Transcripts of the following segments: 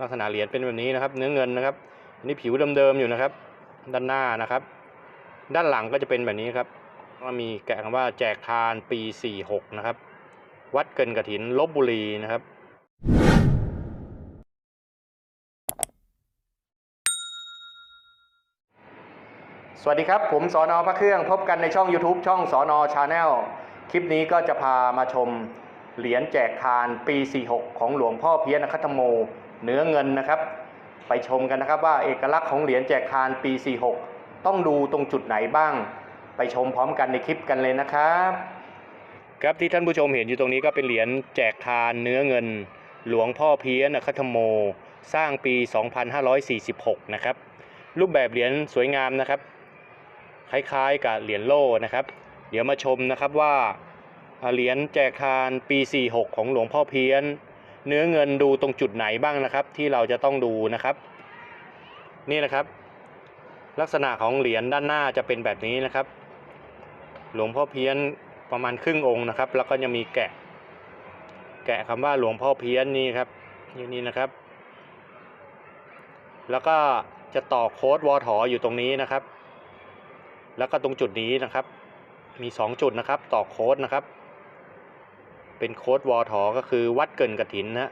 ลักษณะเหรียญเป็นแบบนี้นะครับ เนื้อเงินนะครับอันนี้ผิวเดิมๆอยู่นะครับ ด้านหน้านะครับ ด้านหลังก็จะเป็นแบบนี้ครับก็มีแกะคำว่าแจกทานปี 46 นะครับ วัดเกินกระถินลบบุรีนะครับสวัสดีครับ ผมสอนอพระเครื่องพบกันในช่อง YouTube ช่องสอนอชาแนลคลิปนี้ก็จะพามาชม เหรียญแจกทานปี 46 ของหลวงพ่อเพี้ยนคตโม เนื้อเงินนะครับ ไปชมกันนะครับว่าเอกลักษณ์ของเหรียญแจกทานปี 46 ต้องดูตรงจุดไหนบ้าง ไปชมพร้อมกันในคลิปกันเลยนะครับ ครับที่ท่านผู้ชมเห็นอยู่ตรงนี้ก็เป็นเหรียญแจกทานเนื้อเงิน หลวงพ่อเพี้ยนคตโม สร้างปี 2546 นะครับรูปแบบเหรียญสวยงามนะครับ คล้ายๆกับเหรียญโล่นะครับ เดี๋ยวมาชมนะครับว่าเหรียญแจกทานปี 46 ของหลวงพ่อเพี้ยน เนื้อเงินดูตรงจุดไหนบ้างนะครับ ที่เราจะต้องดูนะครับ นี่นะครับ ลักษณะของเหรียญด้านหน้าจะเป็นแบบนี้นะครับ หลวงพ่อเพี้ยนประมาณครึ่งองค์นะครับ แล้วก็จะมีแกะ แกะคำว่าหลวงพ่อเพี้ยนนี่ครับนี่นี่นะครับ แล้วก็จะต่อโค้ดวอถออยู่ตรงนี้นะครับ แล้วก็ตรงจุดนี้นะครับ มี 2 จุดนะครับ ต่อโค้ดนะครับ เป็นโค้ดวอถอก็คือวัดเกินกระถินนะ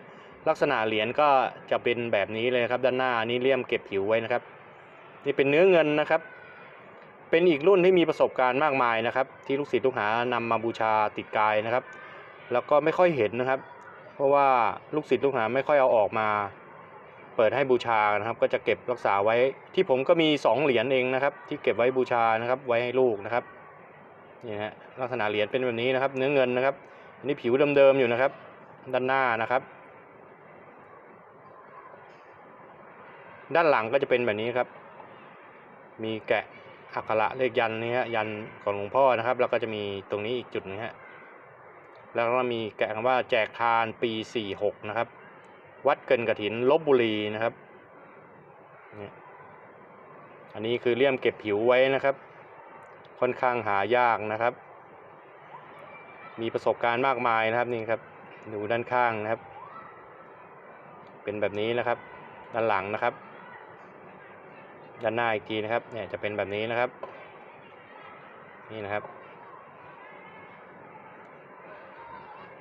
ลักษณะเหรียญก็จะเป็นแบบนี้เลยครับ ด้านหน้านี่เลี่ยมเก็บผิวไว้นะครับ นี่เป็นเนื้อเงินนะครับ เป็นอีกรุ่นที่มีประสบการณ์มากมายนะครับ ที่ลูกศิษย์ลูกหานำมาบูชาติดกายนะครับ แล้วก็ไม่ค่อยเห็นนะครับ เพราะว่าลูกศิษย์ลูกหาไม่ค่อยเอาออกมา เปิดให้บูชานะครับ ก็จะเก็บรักษาไว้ที่ผมก็มี 2 เหรียญเองนะครับ ที่เก็บไว้บูชานะครับ ไว้ให้ลูกนะครับนี่ฮะลักษณะเหรียญเป็นแบบนี้นะครับ เนื้อเงินนะครับ อันนี้ผิวเดิมๆอยู่นะครับ ด้านหน้านะครับ ด้านหลังก็จะเป็นแบบนี้ครับ มีแกะอักขระเลขยันนี่ฮะยันของหลวงพ่อนะครับ แล้วก็จะมีตรงนี้อีกจุดนึงฮะแล้วก็มีแกะคำว่าแจกทานปี46นะครับ วัดเกินกระถินลบบุรีนะครับอันนี้คือเลี่ยมเก็บผิวไว้นะครับ ค่อนข้างหายากนะครับ มีประสบการณ์มากมายนะครับนี่ครับดูด้านข้างนะครับ เป็นแบบนี้นะครับ ด้านหลังนะครับ ด้านหน้าอีกทีนะครับ เนี่ยจะเป็นแบบนี้นะครับ นี่นะครับ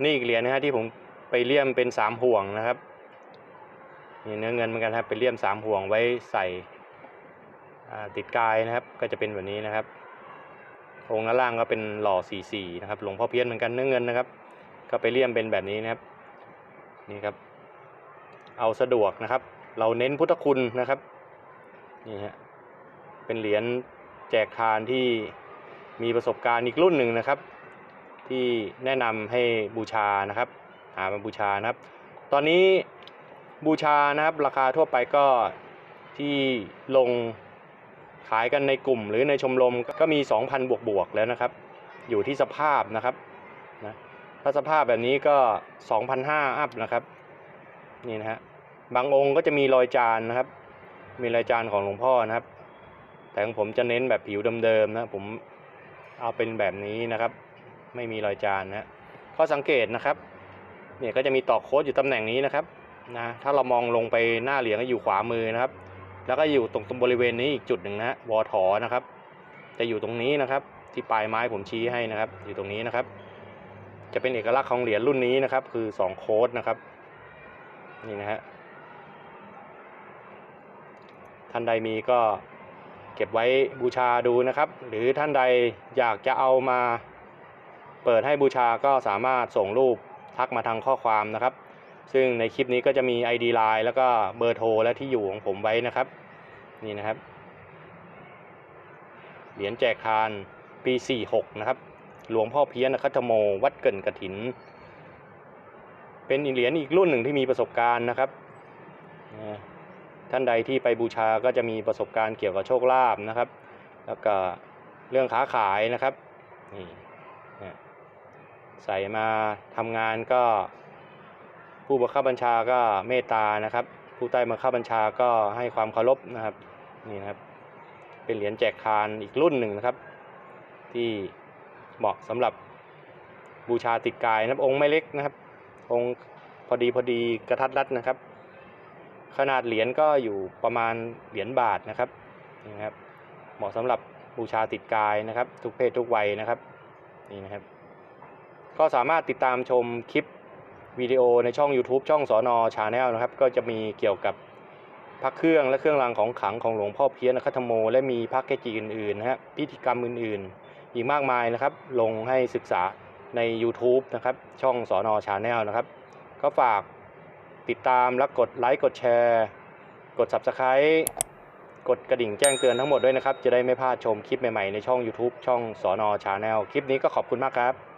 นี่อีกเหรียญนะฮะที่ผมไปเลี่ยมเป็นสามห่วงนะครับนี่เนื้อเงินเหมือนกันครับเป็นเลี่ยมสามห่วงไว้ใส่อ่าติดกายนะครับ ก็จะเป็นแบบนี้นะครับ องค์ด้านล่างก็เป็นหล่อสีสีนะครับหลวงพ่อเพี้ยนเหมือนกันเนื้อเงินนะครับ ก็ไปเลี่ยมเป็นแบบนี้นะครับนี่ครับ เอาสะดวกนะครับ เราเน้นพุทธคุณนะครับนี่ฮะเป็นเหรียญแจกทานที่มีประสบการณ์อีกรุ่นหนึ่งนะครับ ที่แนะนำให้บูชานะครับ หามาบูชานะครับ ตอนนี้บูชานะครับราคาทั่วไปก็ที่ลง ขายกันในกลุ่มหรือในชมรมก็มี 2,000 บวกบวกๆแล้วนะครับ อยู่ที่สภาพนะครับนะถ้าสภาพแบบนี้ก็2,500อัพนะครับนี่นะฮะบางองค์ก็จะมีรอยจานนะครับ มีรายจานของหลวงพ่อนะครับ แต่ของผมจะเน้นแบบผิวเดิมๆนะผมเอาเป็นแบบนี้นะครับ ไม่มีรอยจานนะข้อสังเกตนะครับเนี่ยก็จะมีตอกโค้ดอยู่ตำแหน่งนี้นะครับนะถ้าเรามองลงไปหน้าเหรียญก็อยู่ขวามือนะครับ แล้วก็อยู่ตรงตรงบริเวณนี้อีกจุดหนึ่งนะฮะวอถอนะครับ จะอยู่ตรงนี้นะครับ ที่ปลายไม้ผมชี้ให้นะครับ อยู่ตรงนี้นะครับ จะเป็นเอกลักษณ์ของเหรียญรุ่นนี้นะครับ คือสองโค้ดนะครับ นี่นะฮะท่านใดมีก็เก็บไว้บูชาดูนะครับ หรือท่านใดอยากจะเอามา เปิดให้บูชาก็สามารถส่งรูปทักมาทางข้อความนะครับ ซึ่งในคลิปนี้ก็จะมี ID Line แล้วก็เบอร์โทรและที่อยู่ของผมไว้นะครับ นี่นะครับ เหรียญแจกทานปี 46 นะครับ หลวงพ่อเพี้ยนคัตโม วัดเกินกระถิน เป็นเหรียญอีกรุ่นหนึ่งที่มีประสบการณ์นะครับ ท่านใดที่ไปบูชาก็จะมีประสบการณ์เกี่ยวกับโชคลาภนะครับ แล้วก็เรื่องค้าขายนะครับนี่ใส่มาทำงานก็ ผู้บังคับบัญชาก็เมตตานะครับ ผู้ใต้บังคับบัญชาก็ให้ความเคารพนะครับนี่นะครับ เป็นเหรียญแจกทานอีกรุ่นหนึ่งนะครับ ที่เหมาะสำหรับบูชาติดกายนะครับองค์ไม่เล็กนะครับ องค์พอดีพอดีกระทัดรัดนะครับ ขนาดเหรียญก็อยู่ประมาณเหรียญบาทนะครับนี่นะครับ เหมาะสำหรับบูชาติดกายนะครับ ทุกเพศทุกวัยนะครับนี่นะครับ ก็สามารถติดตามชมคลิป วิดีโอในช่อง YouTube ช่องสอนอชาแนลนะครับ ก็จะมีเกี่ยวกับพระเครื่องและเครื่องรางของขลังของหลวงพ่อเพี้ยนคัตโม และมีพระเกจิอื่นๆนะฮะพิธีกรรมอื่นๆ อีกมากมายนะครับ ลงให้ศึกษาใน YouTube นะครับ ช่องสอนอชาแนลนะครับ ก็ฝากติดตามและกดไลค์กดแชร์ กด Subscribe กดกระดิ่งแจ้งเตือนทั้งหมดด้วยนะครับ จะได้ไม่พลาดชมคลิปใหม่ๆในช่อง YouTube ช่องสอนอชาแนลคลิปนี้ก็ขอบคุณมากครับ